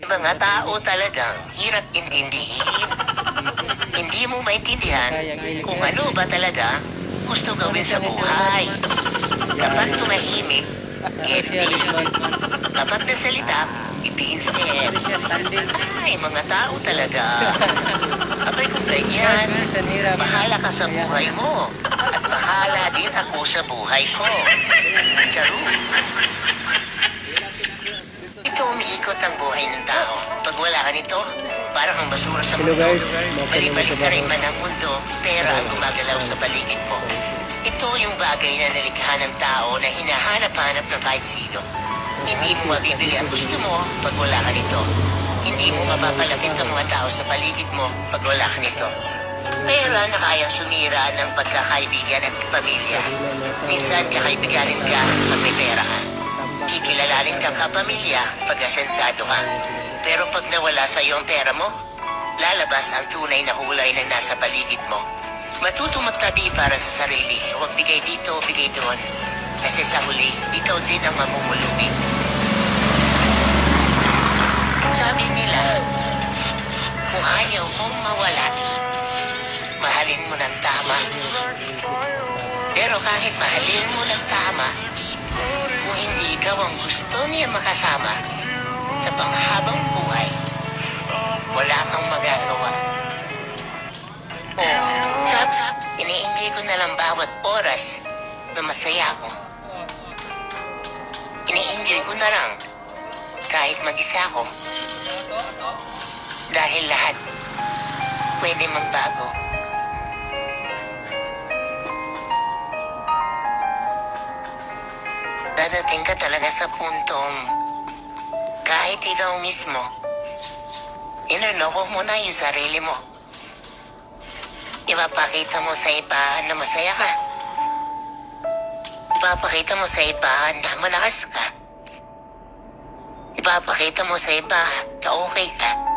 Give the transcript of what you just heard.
Mga tao talagang hirap intindihin. Hindi mo maintindihan kung ano ba talaga gusto gawin sa buhay. Kapag tumahimik, get deep. Kapag nasalita, ipinstep. Ay, mga tao talaga. Abay kung ganyan, bahala ka sa buhay mo. At bahala din ako sa buhay ko. Charu. Ito umiikot ang buhay ng tao. Pag wala ka nito, parang ang basura sa mundo. Balik-balik na rin man ang mundo, pera ang gumagalaw sa paligid mo. Ito yung bagay na nalikha ng tao na hinahanap-hanap ng kahit sino. Hindi mo mabibili ang gusto mo pag wala ka nito. Hindi mo mapapalapit ang mga tao sa paligid mo pag wala ka nito. Pera na kayang sumira ng pagkakaibigan at pamilya. Minsan kakaibiganin ka pag may pera ka. Kikilalanin kang kapamilya pag asensado ka. Pero pag nawala sa iyo ang pera mo, lalabas ang tunay na hulay na nasa paligid mo. Matuto magtabi para sa sarili, huwag bigay dito, bigay doon. Kasi sa huli, ikaw din ang mamumulubi. Sabi nila, kung ayaw mong mawala, mahalin mo ng tama. Pero kahit mahalin mo ng tama, kung hindi ikaw ang gusto niya makasama sa panghabang buhay, wala kang magagawa. Oh, sap, sap, iniinggay ko na lang bawat oras na masaya ako. Ini-enjoy ko na lang kahit mag-isa ako. Dahil lahat pwede magbago. Dadating ka talaga sa puntong kahit ikaw mismo, inuloko mo na yung sarili mo. Ipapakita mo sa iba na masaya ka. Ipapakita mo sa iba na malakas ka. Ipapakita mo sa iba na okay ka.